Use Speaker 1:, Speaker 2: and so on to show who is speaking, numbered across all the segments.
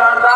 Speaker 1: Banda.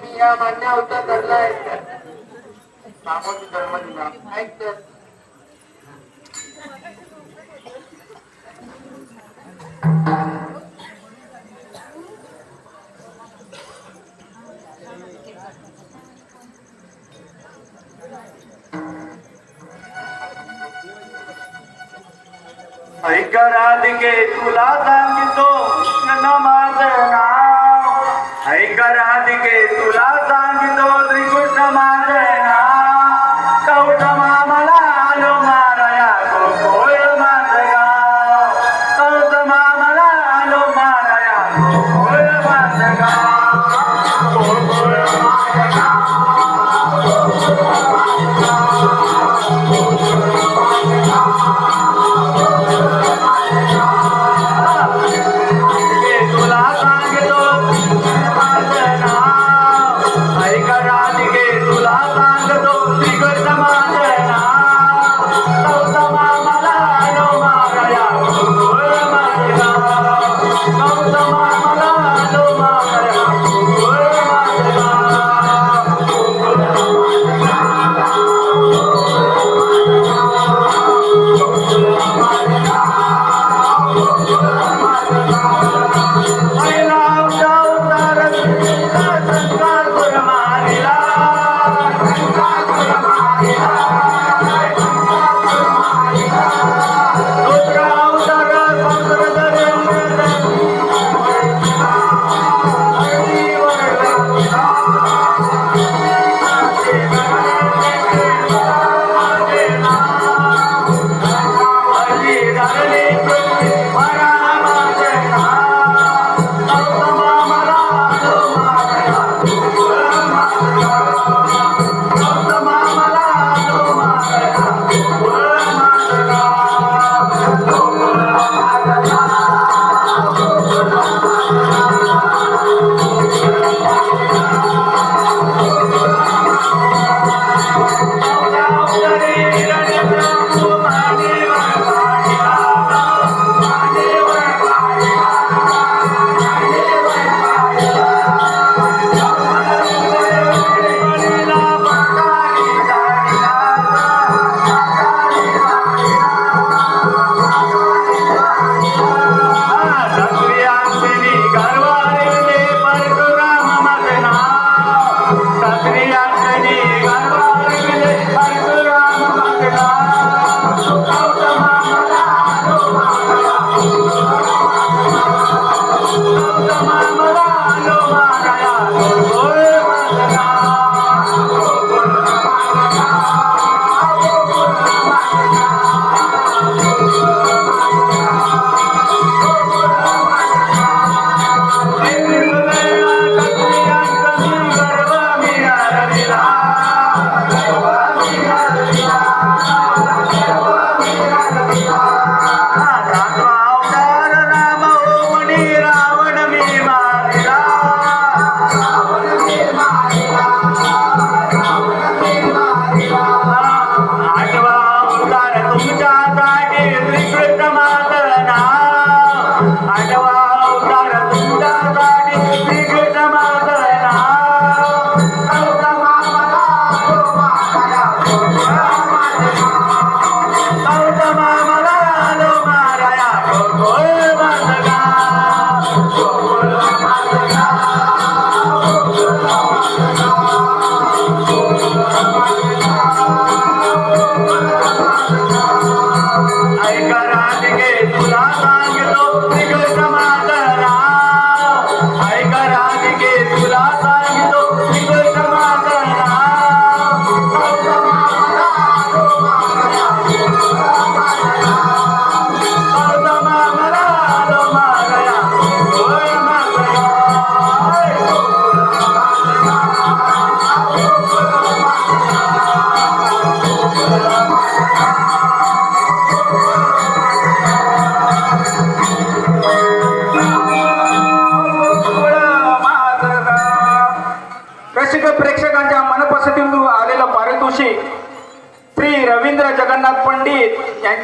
Speaker 1: मी या मान्य होता Thank
Speaker 2: you. राधिके तुला सांगितो नमाज ना नाव. ऐका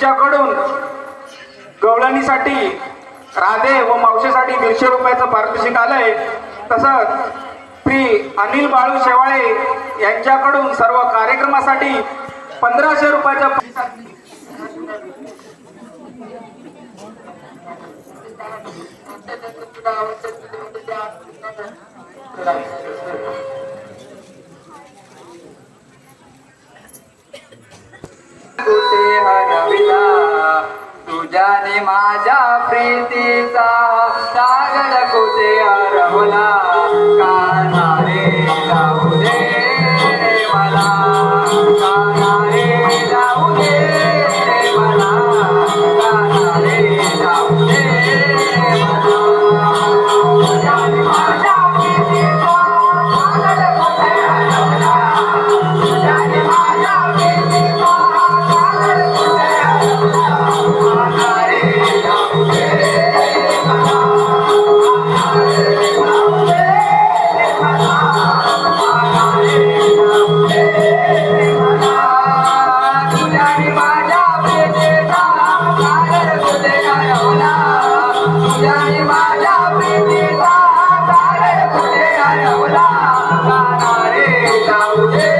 Speaker 2: यांच्याकडून गवळणीसाठी राधे व मावशीसाठी दीडशे रुपयाचं पारितोषिक आलंय तसंच श्री अनिल बाळू शेवाळे यांच्याकडून सर्व कार्यक्रमासाठी पंधराशे रुपयाचं
Speaker 1: Thank you. तुझ्याने माझ्या प्रीतीचा করবে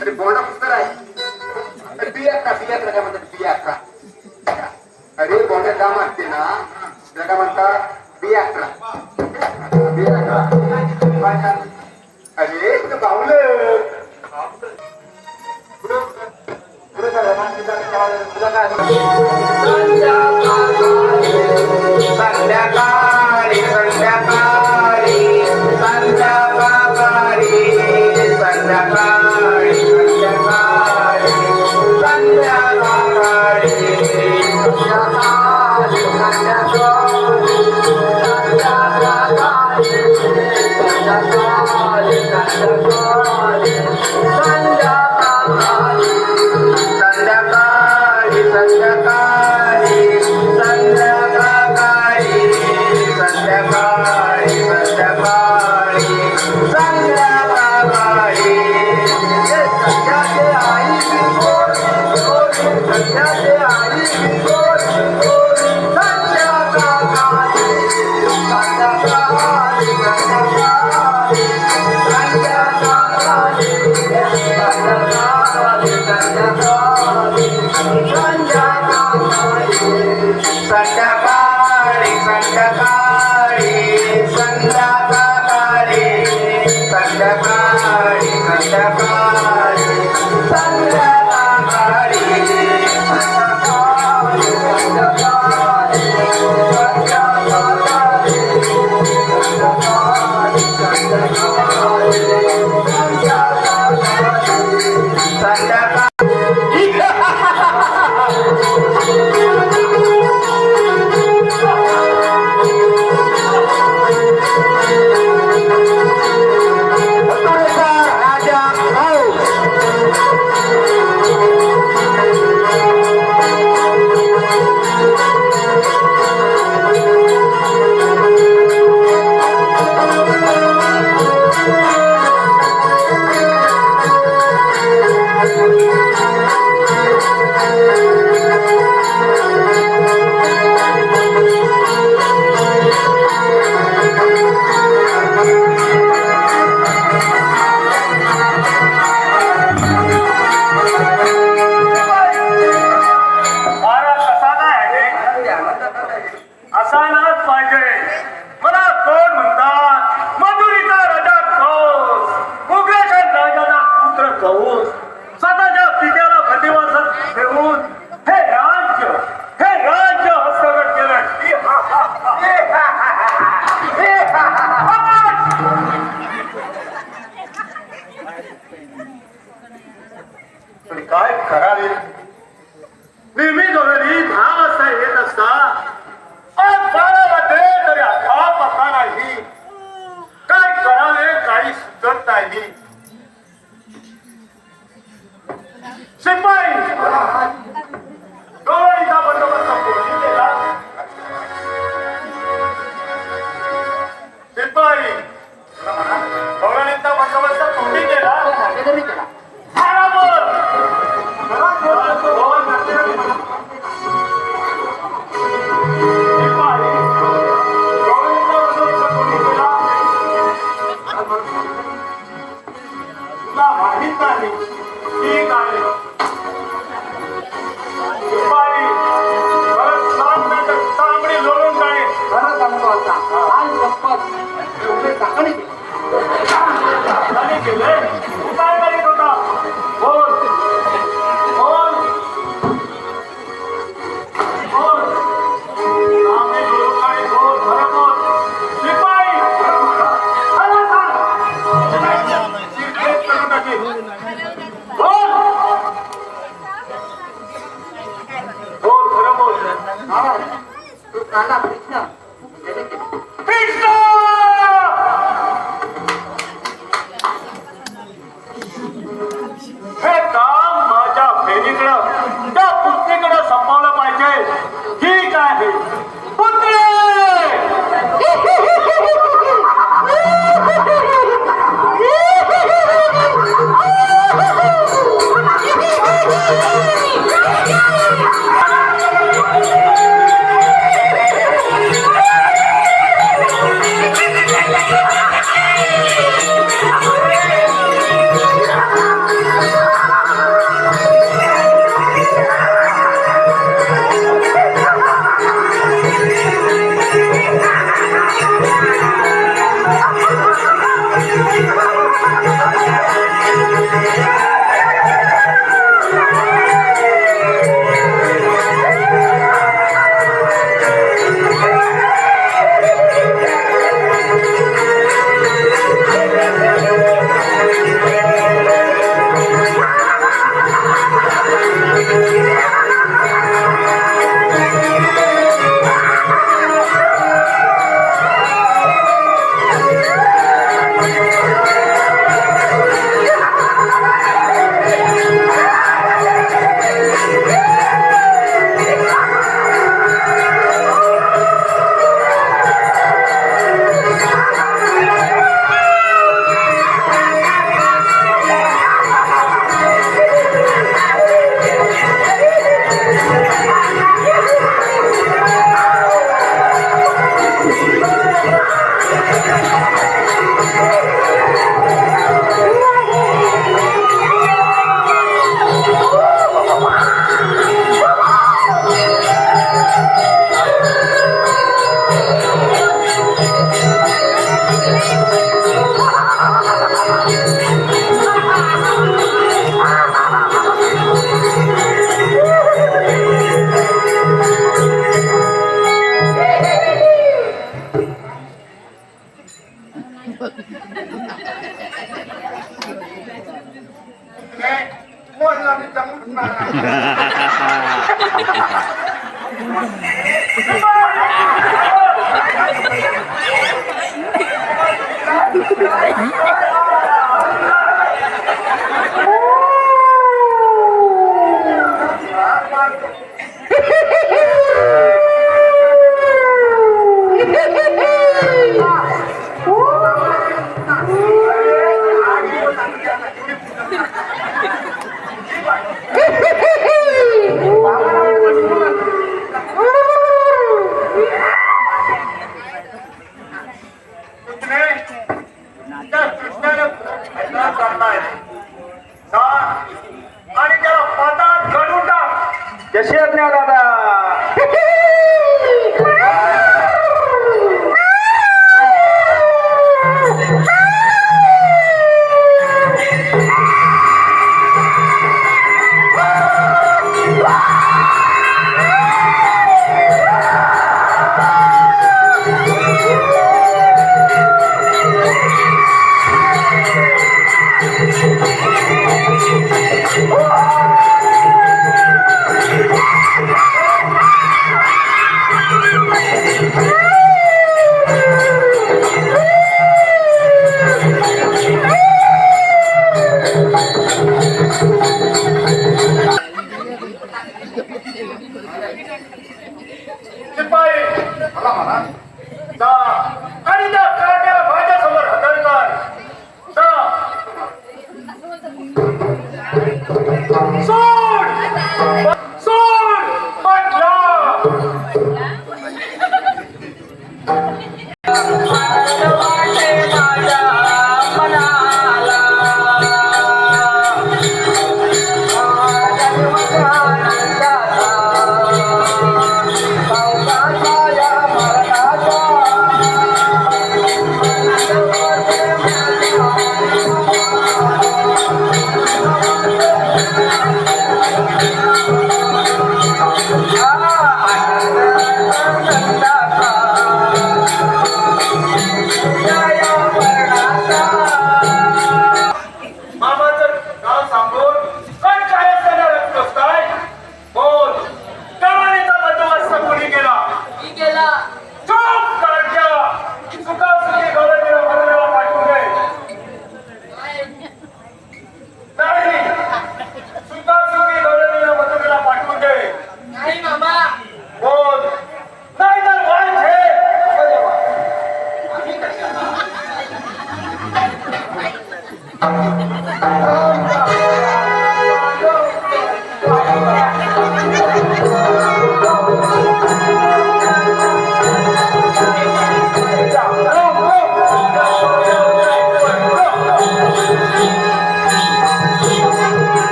Speaker 3: अरे बोर्ड पुस्तक आहे. अरे बिया का बिया काय म्हणतात? बिया का अरे बोर्ड काम असते ना? त्याला म्हणतात बिया का बिया का अरे तुझं बावलं तुला काय
Speaker 2: れ